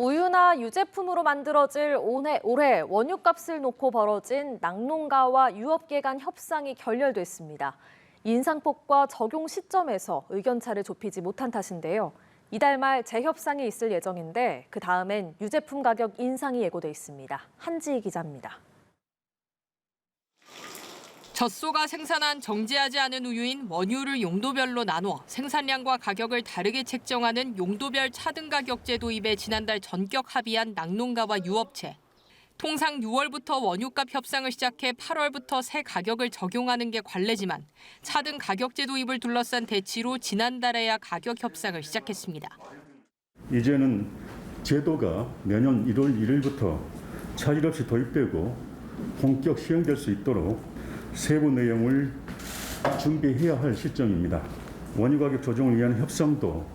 우유나 유제품으로 만들어질 올해, 올해 원유값을 놓고 벌어진 낙농가와 유업계 간 협상이 결렬됐습니다. 인상폭과 적용 시점에서 의견차를 좁히지 못한 탓인데요. 이달 말 재협상이 있을 예정인데 그 다음엔 유제품 가격 인상이 예고돼 있습니다. 한지희 기자입니다. 젖소가 생산한 정제하지 않은 우유인 원유를 용도별로 나눠 생산량과 가격을 다르게 책정하는 용도별 차등 가격제 도입에 지난달 전격 합의한 낙농가와 유업체. 통상 6월부터 원유값 협상을 시작해 8월부터 새 가격을 적용하는 게 관례지만 차등 가격제 도입을 둘러싼 대치로 지난달에야 가격 협상을 시작했습니다. 이제는 제도가 내년 1월 1일부터 차질 없이 도입되고 본격 시행될 수 있도록 세부 내용을 준비해야 할 시점입니다. 원유 가격 조정을 위한 협상도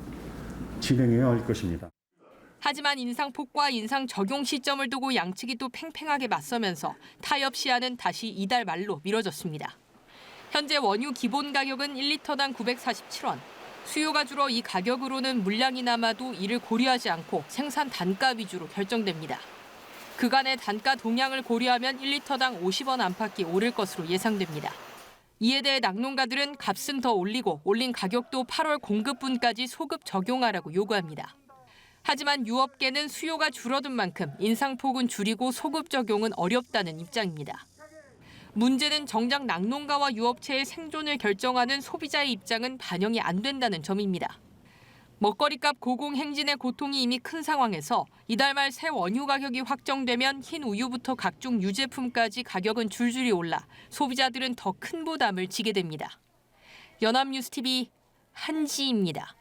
진행해야 할 것입니다. 하지만 인상폭과 인상 적용 시점을 두고 양측이 또 팽팽하게 맞서면서 타협 시한은 다시 이달 말로 미뤄졌습니다. 현재 원유 기본 가격은 1리터당 947원. 수요가 줄어 이 가격으로는 물량이 남아도 이를 고려하지 않고 생산 단가 위주로 결정됩니다. 그간의 단가 동향을 고려하면 1리터당 50원 안팎이 오를 것으로 예상됩니다. 이에 대해 낙농가들은 값은 더 올리고 올린 가격도 8월 공급분까지 소급 적용하라고 요구합니다. 하지만 유업계는 수요가 줄어든 만큼 인상폭은 줄이고 소급 적용은 어렵다는 입장입니다. 문제는 정작 낙농가와 유업체의 생존을 결정하는 소비자의 입장은 반영이 안 된다는 점입니다. 먹거리값 고공행진의 고통이 이미 큰 상황에서 이달 말 새 원유 가격이 확정되면 흰 우유부터 각종 유제품까지 가격은 줄줄이 올라 소비자들은 더 큰 부담을 지게 됩니다. 연합뉴스TV 한지입니다.